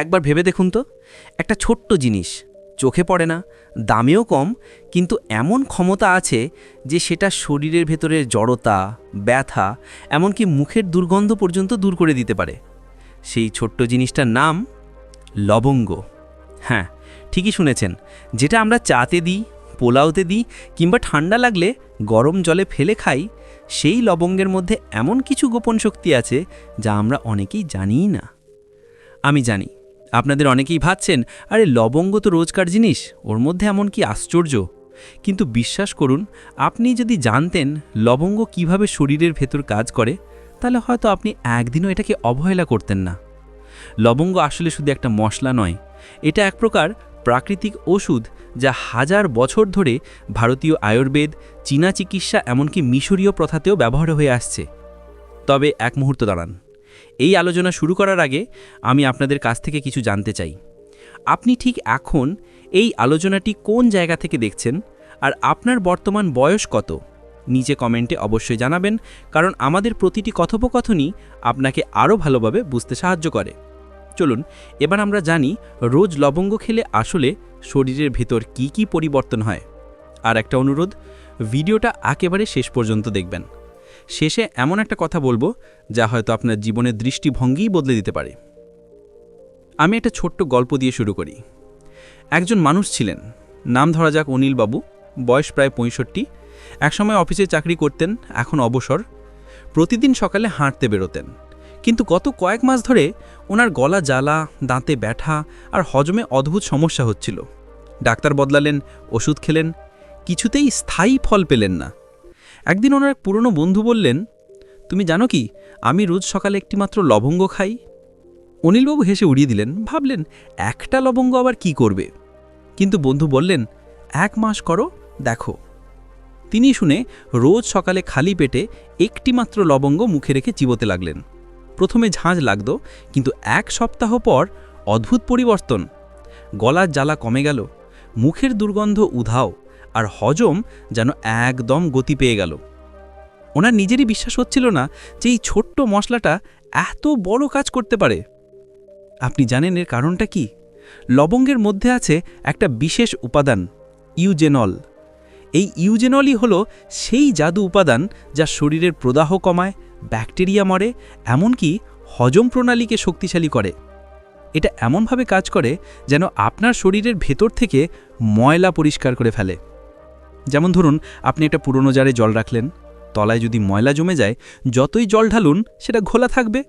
একবার ভেবে দেখুন তো। একটা ছোট্ট জিনিস, চোখে পড়ে না, দামেও কম, কিন্তু এমন ক্ষমতা আছে যে সেটা শরীরের ভেতরের জড়তা, ব্যথা, এমনকি মুখের দুর্গন্ধ পর্যন্ত দূর করে দিতে পারে। সেই ছোট্ট জিনিসটার নাম লবঙ্গ। হ্যাঁ ঠিকই শুনেছেন, যেটা আমরা চাতে দিই, পোলাওতে দিই, কিংবা ঠান্ডা লাগলে গরম জলে ফেলে খাই, সেই লবঙ্গের মধ্যে এমন কিছু গোপন শক্তি আছে যা আমরা অনেকেই জানিই না। আমি জানি আপনাদের অনেকেই ভাবছেন, আরে লবঙ্গ তো রোজকার জিনিস, ওর মধ্যে এমন কি আশ্চর্য? কিন্তু বিশ্বাস করুন, আপনি যদি জানতেন লবঙ্গ কীভাবে শরীরের ভেতর কাজ করে, তাহলে হয়তো আপনি একদিনও এটাকে অবহেলা করতেন না। লবঙ্গ আসলে শুধু একটা মশলা নয়, এটা এক প্রকার প্রাকৃতিক ওষুধ যা হাজার বছর ধরে ভারতীয় আয়ুর্বেদ, চীনা চিকিৎসা, এমনকি মিশরীয় প্রথাতেও ব্যবহার হয়ে আসছে। তবে এক মুহূর্ত দাঁড়ান। এই আলোচনা শুরু করার আগে আমি আপনাদের কাছ থেকে কিছু জানতে চাই। আপনি ঠিক এখন এই আলোচনাটি কোন জায়গা থেকে দেখছেন? আর আপনার বর্তমান বয়স কত? নিচে কমেন্টে অবশ্যই জানাবেন, কারণ আমাদের প্রতিটি কথোপকথনই আপনাকে আরও ভালোভাবে বুঝতে সাহায্য করে। চলুন, এবার আমরা জানি রোজ লবঙ্গ খেলে আসলে শরীরের ভেতর কি কি পরিবর্তন হয়। আর একটা অনুরোধ, ভিডিওটা একেবারে শেষ পর্যন্ত দেখবেন। শেষে এমন একটা কথা বলব যা হয়তো আপনার জীবনের দৃষ্টিভঙ্গিই বদলে দিতে পারে। আমি একটা ছোট্ট গল্প দিয়ে শুরু করি। একজন মানুষ ছিলেন, নাম ধরা যাক অনিলবাবু বয়স প্রায় পঁয়ষট্টি, একসময় অফিসে চাকরি করতেন, এখন অবসর, প্রতিদিন সকালে হাঁটতে বেরোতেন। কিন্তু গত কয়েক মাস ধরে ওনার গলা জ্বালা, দাঁতে ব্যথা আর হজমে অদ্ভুত সমস্যা হচ্ছিল। ডাক্তার বদলালেন, ওষুধ খেলেন, কিছুতেই স্থায়ী ফল পেলেন না। একদিন ওনার এক পুরনো বন্ধু বললেন, তুমি জানো কি, আমি রোজ সকালে একটিমাত্র লবঙ্গ খাই? অনিলবাবু হেসে উড়িয়ে দিলেন, ভাবলেন, একটা লবঙ্গ আবার কি করবে? কিন্তু বন্ধু বললেন, এক মাস করো, দেখো। তিনি শুনে রোজ সকালে খালি পেটে একটিমাত্র লবঙ্গ মুখে রেখে চিবোতে লাগলেন। প্রথমে ঝাঁঝ লাগত, কিন্তু এক সপ্তাহ পর অদ্ভুত পরিবর্তন। গলার জ্বালা কমে গেল, মুখের দুর্গন্ধ উধাও। আর হজম যেন একদম গতি পেয়ে গেল। ওনার নিজেরই বিশ্বাস হচ্ছিল না যে এই ছোট্ট মশলাটা এত বড় কাজ করতে পারে। আপনি জানেন এর কারণটা কি? লবঙ্গের মধ্যে আছে একটা বিশেষ উপাদান, ইউজেনল। এই ইউজেনলই হলো সেই জাদু উপাদান যা শরীরের প্রদাহ কমায়, ব্যাকটেরিয়া মরে, এমনকি হজম প্রণালীকে শক্তিশালী করে। এটা এমনভাবে কাজ করে যেন আপনার শরীরের ভেতর থেকে ময়লা পরিষ্কার করে ফেলে। যেমন ধরুন, আপনি একটা পুরনো জারে জল রাখলেন, তলায় যদি ময়লা জমে যায়, যতই জল ঢালুন, সেটা ঘোলা থাকবে।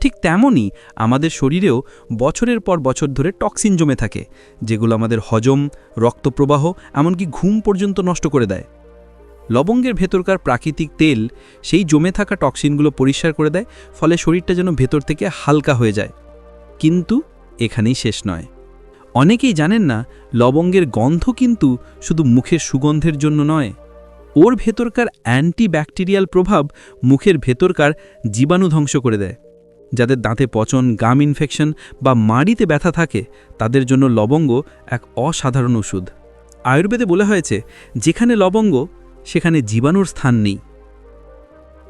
ঠিক তেমনই আমাদের শরীরেও বছরের পর বছর ধরে টক্সিন জমে থাকে, যেগুলো আমাদের হজম, রক্তপ্রবাহ, এমনকি ঘুম পর্যন্ত নষ্ট করে দেয়। লবঙ্গের ভেতরকার প্রাকৃতিক তেল সেই জমে থাকা টক্সিনগুলো পরিষ্কার করে দেয়, ফলে শরীরটা যেন ভেতর থেকে হালকা হয়ে যায়। কিন্তু এখানেই শেষ নয়। অনেকেই জানেন না, লবঙ্গের গন্ধ কিন্তু শুধু মুখের সুগন্ধের জন্য নয়। ওর ভেতরকার অ্যান্টিব্যাকটেরিয়াল প্রভাব মুখের ভেতরকার জীবাণু ধ্বংস করে দেয়। যাদের দাঁতে পচন, গাম ইনফেকশন বা মাড়িতে ব্যথা থাকে, তাদের জন্য লবঙ্গ এক অসাধারণ ওষুধ। আয়ুর্বেদে বলা হয়েছে, যেখানে লবঙ্গ, সেখানে জীবাণুর স্থান নেই।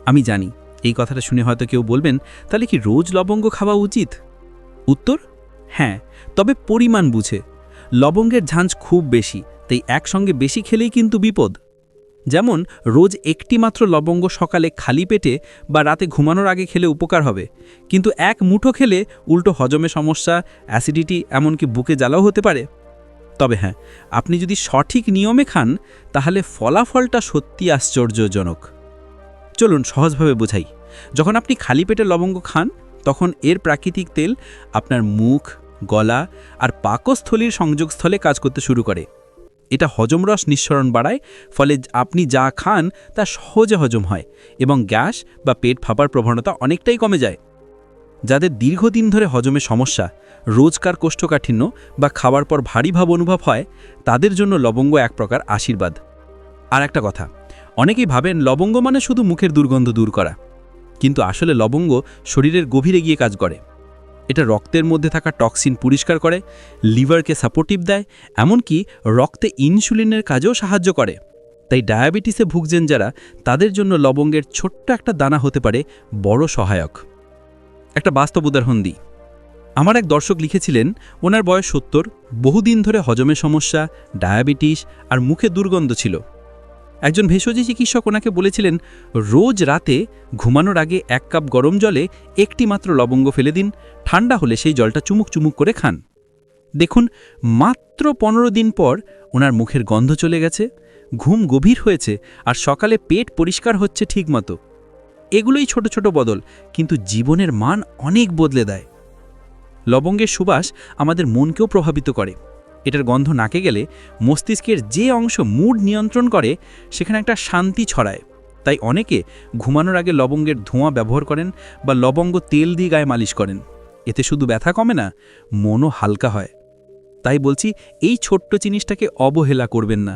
আমি জানি, এই কথাটা শুনে হয়তো কেউ বলবেন, তাহলে কি রোজ লবঙ্গ খাওয়া উচিত? উত্তর হ্যাঁ তবে পরিমাণ বুঝে। লবঙ্গের ঝাঁঝ খুব বেশি, তাই একসঙ্গে বেশি খেলেই কিন্তু বিপদ। যেমন, রোজ একটি মাত্র লবঙ্গ সকালে খালি পেটে বা রাতে ঘুমানোর আগে খেলে উপকার হবে। কিন্তু এক মুঠো খেলে উল্টো হজমে সমস্যা, অ্যাসিডিটি, এমনকি বুকে জ্বালাও হতে পারে। তবে হ্যাঁ আপনি যদি সঠিক নিয়মে খান, তাহলে ফলাফলটা সত্যি আশ্চর্যজনক। চলুন সহজভাবে বোঝাই। যখন আপনি খালি পেটে লবঙ্গ খান, তখন এর প্রাকৃতিক তেল আপনার মুখ গলা আর পাকস্থলীর সংযোগস্থলে কাজ করতে শুরু করে। এটা হজমরস নিঃসরণ বাড়ায়, ফলে আপনি যা খান তা সহজে হজম হয় এবং গ্যাস বা পেট ফাঁপার প্রবণতা অনেকটাই কমে যায়। যাদের দীর্ঘদিন ধরে হজমে সমস্যা, রোজকার কোষ্ঠকাঠিন্য বা খাওয়ার পর ভারী ভাব অনুভব হয়, তাদের জন্য লবঙ্গ এক প্রকার আশীর্বাদ। আর একটা কথা, অনেকেই ভাবেন লবঙ্গ মানে শুধু মুখের দুর্গন্ধ দূর করা। কিন্তু আসলে লবঙ্গ শরীরের গভীরে গিয়ে কাজ করে। এটা রক্তের মধ্যে থাকা টক্সিন পরিষ্কার করে, লিভারকে সাপোর্টিভ দেয়, এমনকি রক্তে ইনসুলিনের কাজেও সাহায্য করে। তাই ডায়াবেটিসে ভুগছেন যারা, তাদের জন্য লবঙ্গের ছোট্ট একটা দানা হতে পারে বড় সহায়ক। একটা বাস্তব উদাহরণ দিই। আমার এক দর্শক লিখেছিলেন, ওনার বয়স সত্তর, বহুদিন ধরে হজমের সমস্যা, ডায়াবেটিস, আর মুখে দুর্গন্ধ ছিল। একজন ভেষজ চিকিৎসক ওনাকে বলেছিলেন, রোজ রাতে ঘুমানোর আগে এক কাপ গরম জলে একটি মাত্র লবঙ্গ ফেলে দিন, ঠান্ডা হলে সেই জলটা চুমুক চুমুক করে খান। দেখুন, মাত্র পনেরো দিন পর ওনার মুখের গন্ধ চলে গেছে, ঘুম গভীর হয়েছে আর সকালে পেট পরিষ্কার হচ্ছে ঠিকমতো। এগুলোই ছোট ছোট বদল, কিন্তু জীবনের মান অনেক বদলে দেয়। লবঙ্গের সুবাস আমাদের মনকেও প্রভাবিত করে। এটার গন্ধ নাকে গেলে মস্তিষ্কের যে অংশ মুড নিয়ন্ত্রণ করে, সেখানে একটা শান্তি ছড়ায়। তাই অনেকে ঘুমানোর আগে লবঙ্গের ধোঁয়া ব্যবহার করেন বা লবঙ্গ তেল দিয়ে গায়ে মালিশ করেন। এতে শুধু ব্যথা কমে না, মনও হালকা হয়। তাই বলছি, এই ছোট্ট জিনিসটাকে অবহেলা করবেন না।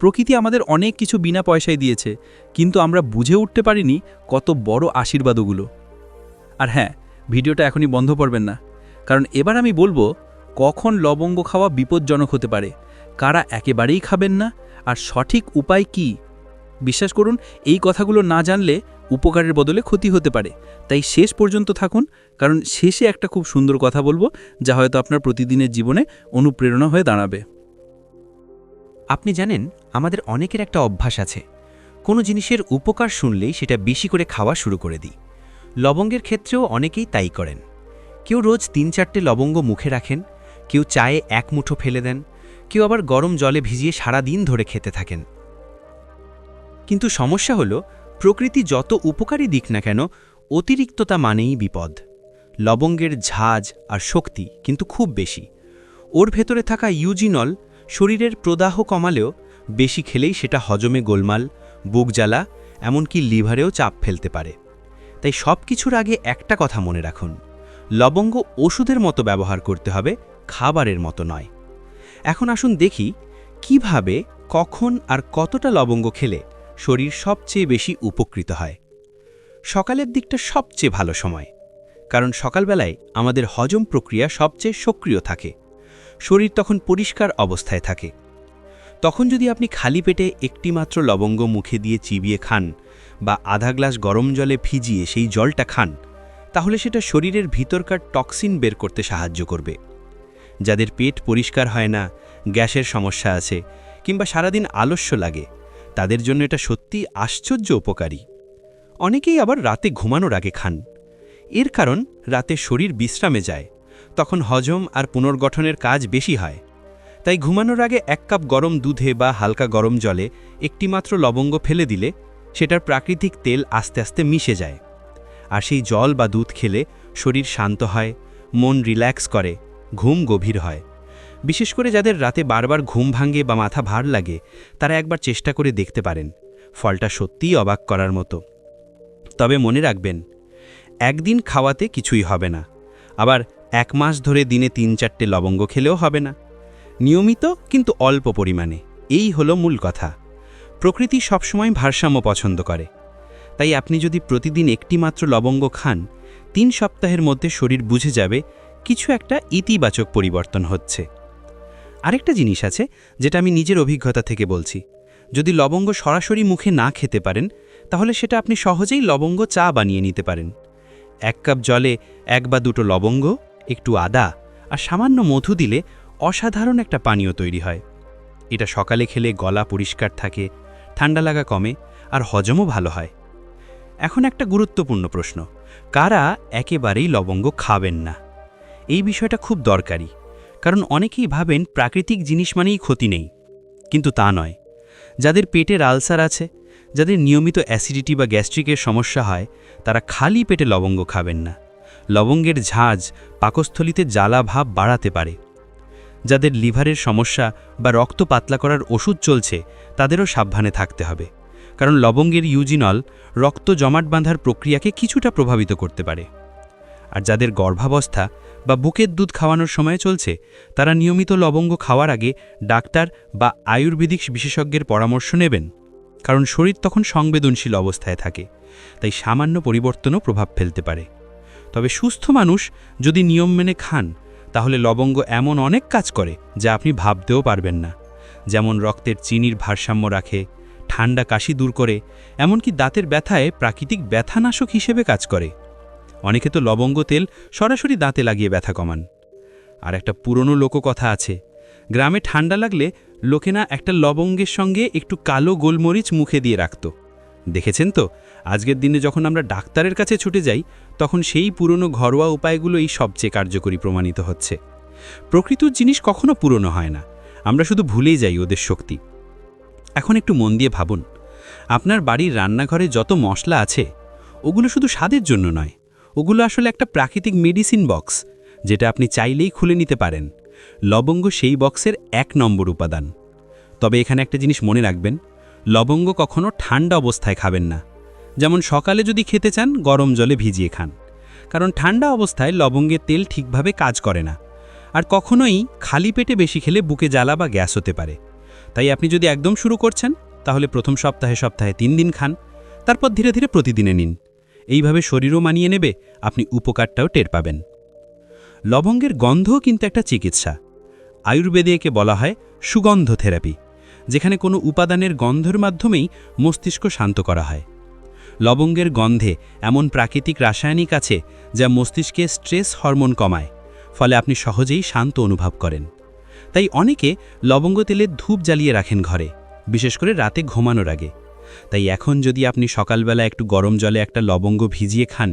প্রকৃতি আমাদের অনেক কিছু বিনা পয়সায় দিয়েছে, কিন্তু আমরা বুঝে উঠতে পারিনি কত বড় আশীর্বাদ ওগুলো আর হ্যাঁ ভিডিওটা এখনই বন্ধ করবেন না। কারণ এবার আমি বলব কখন লবঙ্গ খাওয়া বিপজ্জনক হতে পারে? কারা একেবারেই খাবেন না? আর সঠিক উপায় কি? বিশ্বাস করুন, এই কথাগুলো না জানলে উপকারের বদলে ক্ষতি হতে পারে। তাই শেষ পর্যন্ত থাকুন, কারণ শেষে একটা খুব সুন্দর কথা বলব, যা হয়তো আপনার প্রতিদিনের জীবনে অনুপ্রেরণা হয়ে দাঁড়াবে। আপনি জানেন, আমাদের অনেকের একটা অভ্যাস আছে। কোনো জিনিসের উপকার শুনলেই সেটা বেশি করে খাওয়া শুরু করে দিই। লবঙ্গের ক্ষেত্রেও অনেকেই তাই করেন। কেউ রোজ তিন চারটে লবঙ্গ মুখে রাখেন কেউ চায়ে এক মুঠো ফেলে দেন, কেউ আবার গরম জলে ভিজিয়ে সারা দিন ধরে খেতে থাকেন। কিন্তু সমস্যা হলো, প্রকৃতি যত উপকারী দিক না কেন, অতিরিক্ততা মানেই বিপদ। লবঙ্গের ঝাঁজ আর শক্তি কিন্তু খুব বেশি। ওর ভেতরে থাকা ইউজিনল শরীরের প্রদাহ কমালেও বেশি খেলেই সেটা হজমে গোলমাল, বুক জ্বালা, এমনকি লিভারেও চাপ ফেলতে পারে। তাই সব কিছুর আগে একটা কথা মনে রাখুন, লবঙ্গ ওষুধের মতো ব্যবহার করতে হবে খাবারের মতো নয়। এখন আসুন দেখি কীভাবে, কখন আর কতটা লবঙ্গ খেলে শরীর সবচেয়ে বেশি উপকৃত হয়। সকালের দিকটা সবচেয়ে ভালো সময়, কারণ সকালবেলায় আমাদের হজম প্রক্রিয়া সবচেয়ে সক্রিয় থাকে। শরীর তখন পরিষ্কার অবস্থায় থাকে। তখন যদি আপনি খালি পেটে একটি মাত্র লবঙ্গ মুখে দিয়ে চিবিয়ে খান বা আধা গ্লাস গরম জলে ভিজিয়ে সেই জলটা খান, তাহলে সেটা শরীরের ভিতরকার টক্সিন বের করতে সাহায্য করবে। যাদের পেট পরিষ্কার হয় না, গ্যাসের সমস্যা আছে কিংবা সারাদিন আলস্য লাগে, তাদের জন্য এটা সত্যি আশ্চর্য উপকারী। অনেকেই আবার রাতে ঘুমানোর আগে খান। এর কারণ, রাতে শরীর বিশ্রামে যায়, তখন হজম আর পুনর্গঠনের কাজ বেশি হয়। তাই ঘুমানোর আগে এক কাপ গরম দুধে বা হালকা গরম জলে একটিমাত্র লবঙ্গ ফেলে দিলে সেটার প্রাকৃতিক তেল আস্তে আস্তে মিশে যায়। আর সেই জল বা দুধ খেলে শরীর শান্ত হয়, মন রিল্যাক্স করে ঘুম গভীর হয়। বিশেষ করে যাদের রাতে বারবার ঘুম ভাঙে বা মাথা ভার লাগে, তারা একবার চেষ্টা করে দেখতে পারেন। ফলটা সত্যিই অবাক করার মতো। তবে মনে রাখবেন, একদিন খাওয়াতে কিছুই হবে না। আবার এক মাস ধরে দিনে তিন চারটে লবঙ্গ খেলেও হবে না। নিয়মিত কিন্তু অল্প পরিমাণে, এই হলো মূল কথা। প্রকৃতি সবসময় ভারসাম্য পছন্দ করে। তাই আপনি যদি প্রতিদিন একটি মাত্র লবঙ্গ খান, তিন সপ্তাহের মধ্যে শরীর বুঝে যাবে কিছু একটা ইতিবাচক পরিবর্তন হচ্ছে। আরেকটা জিনিস আছে যেটা আমি নিজের অভিজ্ঞতা থেকে বলছি। যদি লবঙ্গ সরাসরি মুখে না খেতে পারেন, তাহলে সেটা আপনি সহজেই লবঙ্গ চা বানিয়ে নিতে পারেন। এক কাপ জলে এক বা দুটো লবঙ্গ, একটু আদা আর সামান্য মধু দিলে অসাধারণ একটা পানীয় তৈরি হয়। এটা সকালে খেলে গলা পরিষ্কার থাকে, ঠান্ডা লাগা কমে আর হজমও ভালো হয়। এখন একটা গুরুত্বপূর্ণ প্রশ্ন, কারা একেবারেই লবঙ্গ খাবেন না? এই বিষয়টা খুব দরকারি, কারণ অনেকেই ভাবেন প্রাকৃতিক জিনিস মানেই ক্ষতি নেই। কিন্তু তা নয়। যাদের পেটের আলসার আছে, যাদের নিয়মিত অ্যাসিডিটি বা গ্যাস্ট্রিকের সমস্যা হয়, তারা খালি পেটে লবঙ্গ খাবেন না। লবঙ্গের ঝাঁজ পাকস্থলিতে জ্বালা ভাব বাড়াতে পারে। যাদের লিভারের সমস্যা বা রক্ত পাতলা করার ওষুধ চলছে, তাদেরও সাবধানে থাকতে হবে। কারণ লবঙ্গের ইউজিনল রক্ত জমাট বাঁধার প্রক্রিয়াকে কিছুটা প্রভাবিত করতে পারে। আর যাদের গর্ভাবস্থা বা বুকের দুধ খাওয়ানোর সময় চলছে, তারা নিয়মিত লবঙ্গ খাওয়ার আগে ডাক্তার বা আয়ুর্বেদিক বিশেষজ্ঞের পরামর্শ নেবেন, কারণ শরীর তখন সংবেদনশীল অবস্থায় থাকে, তাই সামান্য পরিবর্তনও প্রভাব ফেলতে পারে। তবে সুস্থ মানুষ যদি নিয়ম মেনে খান, তাহলে লবঙ্গ এমন অনেক কাজ করে যা আপনি ভাবতেও পারবেন না, যেমন রক্তের চিনির ভারসাম্য রাখে, ঠান্ডা কাশি দূর করে, এমনকি দাঁতের ব্যথায় প্রাকৃতিক ব্যথানাশক হিসেবে কাজ করে। অনেকে তো লবঙ্গ তেল সরাসরি দাঁতে লাগিয়ে ব্যথা কমান। আর একটা পুরনো লোককথা আছে, গ্রামে ঠান্ডা লাগলে লোকেনা একটা লবঙ্গের সঙ্গে একটু কালো গোলমরিচ মুখে দিয়ে রাখত। দেখেছেন তো, আজকের দিনে যখন আমরা ডাক্তারের কাছে ছুটে যাই, তখন সেই পুরনো ঘরোয়া উপায়গুলোই সবচেয়ে কার্যকরী প্রমাণিত হচ্ছে। প্রকৃত জিনিস কখনো পুরনো হয় না, আমরা শুধু ভুলেই যাই ওদের শক্তি। এখন একটু মন দিয়ে ভাবুন, আপনার বাড়ির রান্নাঘরে যত মশলা আছে, ওগুলো শুধু স্বাদের জন্য নয় ওগুলো আসলে একটা প্রাকৃতিক মেডিসিন বক্স যেটা আপনি চাইলেই খুলে নিতে পারেন। লবঙ্গ সেই বক্সের এক নম্বর উপাদান। তবে এখানে একটা জিনিস মনে রাখবেন, লবঙ্গ কখনো ঠান্ডা অবস্থায় খাবেন না। যেমন সকালে যদি খেতে চান, গরম জলে ভিজিয়ে খান। কারণ ঠান্ডা অবস্থায় লবঙ্গের তেল ঠিকভাবে কাজ করে না। আর কখনোই খালি পেটে বেশি খেলে বুকে জ্বালা বা গ্যাস হতে পারে। তাই আপনি যদি একদম শুরু করছেন, তাহলে প্রথম সপ্তাহে সপ্তাহে তিন দিন খান, তারপর ধীরে ধীরে প্রতিদিনে নিন। এইভাবে শরীরও মানিয়ে নেবে, আপনি উপকারটাও টের পাবেন। লবঙ্গের গন্ধও কিন্তু একটা চিকিৎসা। আয়ুর্বেদে একে বলা হয় সুগন্ধ থেরাপি, যেখানে কোনো উপাদানের গন্ধের মাধ্যমেই মস্তিষ্ক শান্ত করা হয়। লবঙ্গের গন্ধে এমন প্রাকৃতিক রাসায়নিক আছে যা মস্তিষ্কে স্ট্রেস হরমোন কমায়, ফলে আপনি সহজেই শান্ত অনুভব করেন। তাই অনেকে লবঙ্গ তেলের ধূপ জ্বালিয়ে রাখেন ঘরে, বিশেষ করে রাতে ঘুমানোর আগে। তাই এখন যদি আপনি সকালবেলা একটু গরম জলে একটা লবঙ্গ ভিজিয়ে খান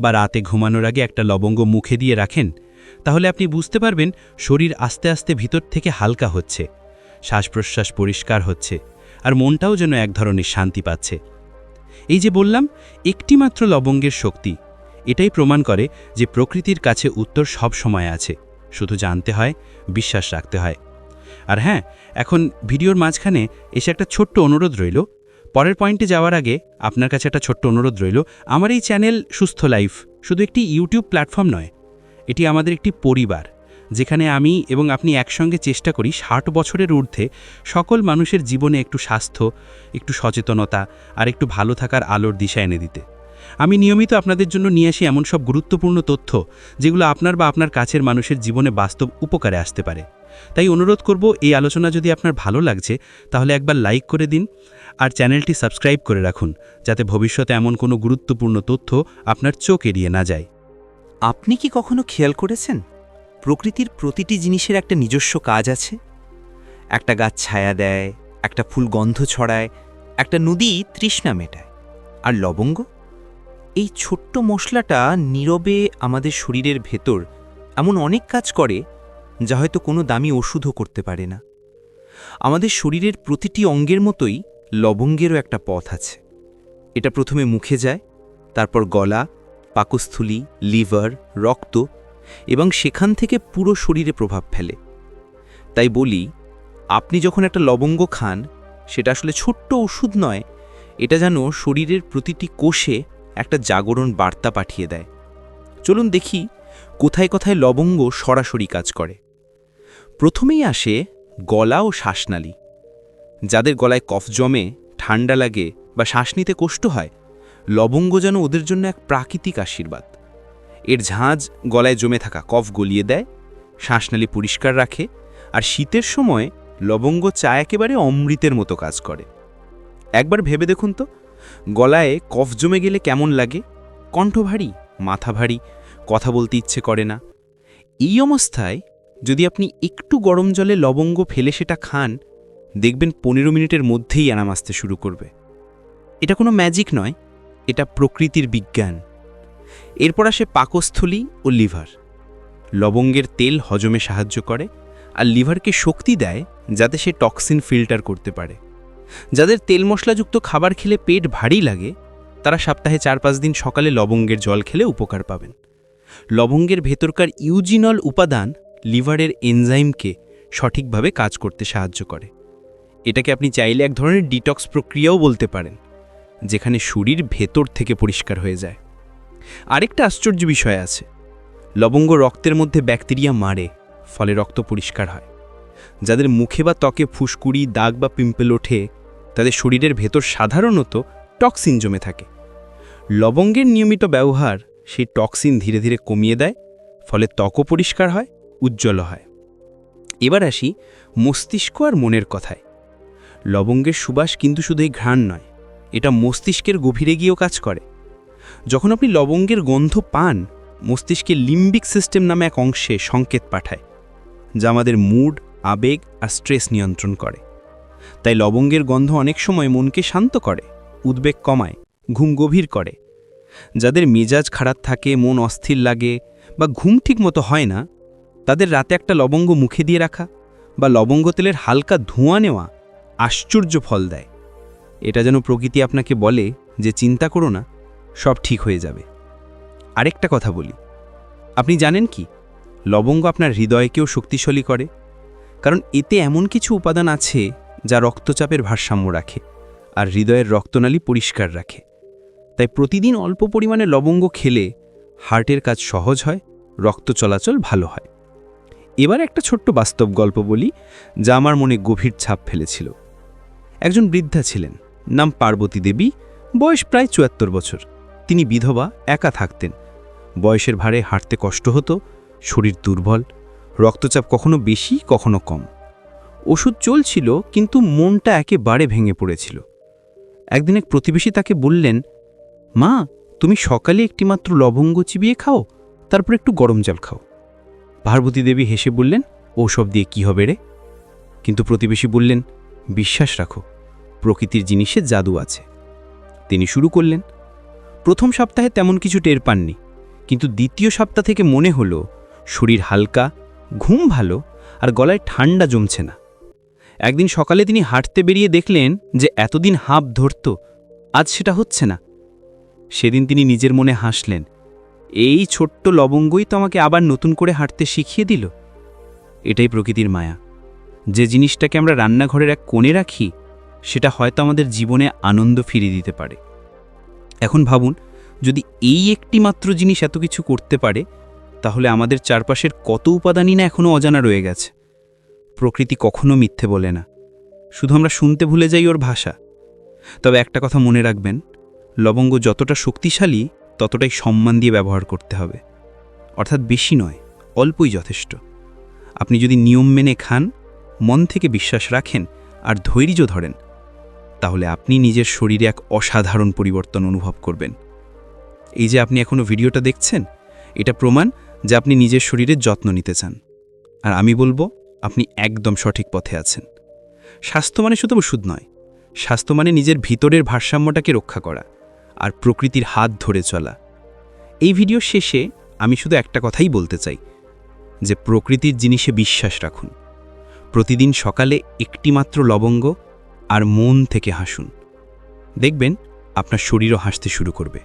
বা রাতে ঘুমানোর আগে একটা লবঙ্গ মুখে দিয়ে রাখেন, তাহলে আপনি বুঝতে পারবেন শরীর আস্তে আস্তে ভিতর থেকে হালকা হচ্ছে শ্বাস প্রশ্বাস পরিষ্কার হচ্ছে আর মনটাও যেন এক ধরনের শান্তি পাচ্ছে। এই যে বললাম, একটিমাত্র লবঙ্গের শক্তি, এটাই প্রমাণ করে যে প্রকৃতির কাছে উত্তর সব সময় আছে, শুধু জানতে হয়, বিশ্বাস রাখতে হয়। আর হ্যাঁ এখন ভিডিওর মাঝখানে এসে একটা ছোট্ট অনুরোধ রইল পরের পয়েন্টে যাওয়ার আগে আপনার কাছে একটা ছোট্ট অনুরোধ রইল। আমার এই চ্যানেল সুস্থ লাইফ শুধু একটি ইউটিউব প্ল্যাটফর্ম নয়, এটি আমাদের একটি পরিবার, যেখানে আমি এবং আপনি একসঙ্গে চেষ্টা করি ষাট বছরের ঊর্ধ্বে সকল মানুষের জীবনে একটু স্বাস্থ্য, একটু সচেতনতা আর একটু ভালো থাকার আলোর দিশা এনে দিতে। আমি নিয়মিত আপনাদের জন্য নিয়ে আসি এমন সব গুরুত্বপূর্ণ তথ্য, যেগুলো আপনার বা আপনার কাছের মানুষের জীবনে বাস্তব উপকারে আসতে পারে। তাই অনুরোধ করব, এই আলোচনা যদি আপনার ভালো লাগছে, তাহলে একবার লাইক করে দিন আর চ্যানেলটি সাবস্ক্রাইব করে রাখুন, যাতে ভবিষ্যতে এমন কোনো গুরুত্বপূর্ণ তথ্য আপনার চোখ এড়িয়ে না যায়। আপনি কি কখনো খেয়াল করেছেন? প্রকৃতির প্রতিটি জিনিসের একটা নিজস্ব কাজ আছে। একটা গাছ ছায়া দেয়, একটা ফুল গন্ধ ছড়ায়, একটা নদী তৃষ্ণা মেটায়, আর লবঙ্গ? এই ছোট্ট মশলাটা নীরবে আমাদের শরীরের ভেতর এমন অনেক কাজ করে যা হয়তো কোনো দামি ওষুধও করতে পারে না। আমাদের শরীরের প্রতিটি অঙ্গের মতোই লবঙ্গেরও একটা পথ আছে। এটা প্রথমে মুখে যায়, তারপর গলা, পাকস্থলী, লিভার, রক্ত এবং সেখান থেকে পুরো শরীরে প্রভাব ফেলে। তাই বলি, আপনি যখন একটা লবঙ্গ খান, সেটা আসলে ছোট্ট ওষুধ নয়, এটা যেন শরীরের প্রতিটি কোষে একটা জাগরণ বার্তা পাঠিয়ে দেয়। চলুন দেখি কোথায় কোথায় লবঙ্গ সরাসরি কাজ করে। প্রথমেই আসে গলা ও শ্বাসনালী। যাদের গলায় কফ জমে, ঠান্ডা লাগে বা শ্বাস নিতে কষ্ট হয়, লবঙ্গ যেন ওদের জন্য এক প্রাকৃতিক আশীর্বাদ। এর ঝাঁজ গলায় জমে থাকা কফ গলিয়ে দেয়, শ্বাসনালী পরিষ্কার রাখে আর শীতের সময় লবঙ্গ চা একেবারে অমৃতের মতো কাজ করে। একবার ভেবে দেখুন তো। গলায় কফ জমে গেলে কেমন লাগে? কণ্ঠ ভারী, মাথা ভারী, কথা বলতে ইচ্ছে করে না। এই অবস্থায় যদি আপনি একটু গরম জলে লবঙ্গ ফেলে সেটা খান, দেখবেন পনেরো মিনিটের মধ্যেই আরাম আসতে শুরু করবে। এটা কোনো ম্যাজিক নয়, এটা প্রকৃতির বিজ্ঞান। এরপর আসে পাকস্থলী ও লিভার। লবঙ্গের তেল হজমে সাহায্য করে আর লিভারকে শক্তি দেয় যাতে সে টক্সিন ফিল্টার করতে পারে। যাদের তেল মশলাযুক্ত খাবার খেলে পেট ভারী লাগে, তারা সপ্তাহে চার পাঁচ দিন সকালে লবঙ্গের জল খেলে উপকার পাবেন। লবঙ্গের ভেতরকার ইউজিনল উপাদান লিভারের এনজাইমকে সঠিকভাবে কাজ করতে সাহায্য করে। এটাকে আপনি চাইলে এক ধরনের ডিটক্স প্রক্রিয়াও বলতে পারেন, যেখানে শরীর ভেতর থেকে পরিষ্কার হয়ে যায়। আরেকটা আশ্চর্য বিষয় আছে, লবঙ্গ রক্তের মধ্যে ব্যাকটেরিয়া মারে, ফলে রক্ত পরিষ্কার হয়। যাদের মুখে বা ত্বকে ফুসকুড়ি, দাগ বা পিম্পল ওঠে তাদের শরীরের ভেতর সাধারণত টক্সিন জমে থাকে। লবঙ্গের নিয়মিত ব্যবহার সেই টক্সিন ধীরে ধীরে কমিয়ে দেয়, ফলে ত্বকও পরিষ্কার হয় উজ্জ্বল হয়। এবার আসি মস্তিষ্ক আর মনের কথায়। লবঙ্গের সুবাস কিন্তু শুধু এই ঘ্রাণ নয়, এটা মস্তিষ্কের গভীরে গিয়েও কাজ করে। যখন আপনি লবঙ্গের গন্ধ পান, মস্তিষ্কে লিম্বিক সিস্টেম নামে এক অংশে সংকেত পাঠায়, যা আমাদের মুড, আবেগ আর স্ট্রেস নিয়ন্ত্রণ করে। তাই লবঙ্গের গন্ধ অনেক সময় মনকে শান্ত করে, উদ্বেগ কমায়, ঘুম গভীর করে। যাদের মেজাজ খারাপ থাকে, মন অস্থির লাগে বা ঘুম ঠিক মতো হয় না, তাদের রাতে একটা লবঙ্গ মুখে দিয়ে রাখা বা লবঙ্গ তেলের হালকা ধোঁয়া নেওয়া আশ্চর্য ফল দেয়। এটা যেন প্রকৃতি আপনাকে বলে যে চিন্তা করো না, সব ঠিক হয়ে যাবে। আরেকটা কথা বলি। আপনি জানেন কি? লবঙ্গ আপনার হৃদয়কেও শক্তিশালী করে। কারণ এতে এমন কিছু উপাদান আছে যা রক্তচাপের ভারসাম্য রাখে আর হৃদয়ের রক্তনালী পরিষ্কার রাখে। তাই প্রতিদিন অল্প পরিমাণে লবঙ্গ খেলে হার্টের কাজ সহজ হয়, রক্ত চলাচল ভালো হয়। এবার একটা ছোট্ট বাস্তব গল্প বলি, যা আমার মনে গভীর ছাপ ফেলেছিল। একজন বৃদ্ধা ছিলেন, নাম পার্বতী দেবী, বয়স প্রায় চুয়াত্তর বছর। তিনি বিধবা, একা থাকতেন। বয়সের ভারে হাঁটতে কষ্ট হতো, শরীর দুর্বল, রক্তচাপ কখনো বেশি, কখনো কম। ওষুধ চলছিল, কিন্তু মনটা একেবারে ভেঙে পড়েছিল। একদিন এক প্রতিবেশী তাকে বললেন, মা, তুমি সকালে একটিমাত্র লবঙ্গ চিবিয়ে খাও, তারপর একটু গরম জল খাও। পার্বতী দেবী হেসে বললেন, ওসব দিয়ে কি হবে রে? কিন্তু প্রতিবেশী বললেন, বিশ্বাস রাখো, প্রকৃতির জিনিসে জাদু আছে। তিনি শুরু করলেন, প্রথম সপ্তাহে তেমন কিছু টের পাননি, কিন্তু দ্বিতীয় সপ্তাহ থেকে মনে হলো, শরীর হালকা, ঘুম ভালো, আর গলায় ঠান্ডা জমছে না। একদিন সকালে তিনি হাঁটতে বেরিয়ে দেখলেন যে এতদিন হাঁপ ধরত, আজ সেটা হচ্ছে না। সেদিন তিনি নিজের মনে হাসলেন, এই ছোট্ট লবঙ্গই তো আমাকে আবার নতুন করে হাঁটতে শিখিয়ে দিল। এটাই প্রকৃতির মায়া। যে জিনিসটাকে আমরা রান্নাঘরের এক কোণে রাখি, সেটা হয়তো আমাদের জীবনে আনন্দ ফিরিয়ে দিতে পারে। এখন ভাবুন, যদি এই একটি মাত্র জিনিস এত কিছু করতে পারে, তাহলে আমাদের চারপাশের কত উপাদানই না এখনও অজানা রয়ে গেছে। প্রকৃতি কখনো মিথ্যে বলে না। শুধু আমরা শুনতে ভুলে যাই ওর ভাষা। তবে একটা কথা মনে রাখবেন, লবঙ্গ যতটা শক্তিশালী, ততটাই সম্মান দিয়ে ব্যবহার করতে হবে। অর্থাৎ বেশি নয়, অল্পই যথেষ্ট। আপনি যদি নিয়ম মেনে খান, মন থেকে বিশ্বাস রাখেন আর ধৈর্য ধরেন, তাহলে আপনি নিজের শরীরে এক অসাধারণ পরিবর্তন অনুভব করবেন। এই যে আপনি এখনও ভিডিওটা দেখছেন, এটা প্রমাণ যে আপনি নিজের শরীরের যত্ন নিতে চান। আর আমি বলব আপনি একদম সঠিক পথে আছেন। স্বাস্থ্য মানে শুধু ওষুধ নয়। স্বাস্থ্য মানে নিজের ভিতরের ভারসাম্যটাকে রক্ষা করা আর প্রকৃতির হাত ধরে চলা। এই ভিডিও শেষে আমি শুধু একটা কথাই বলতে চাই, যে প্রকৃতির জিনিসে বিশ্বাস রাখুন। প্রতিদিন সকালে একটিমাত্র লবঙ্গ আর মন থেকে হাসুন। দেখবেন আপনার শরীরও হাসতে শুরু করবে।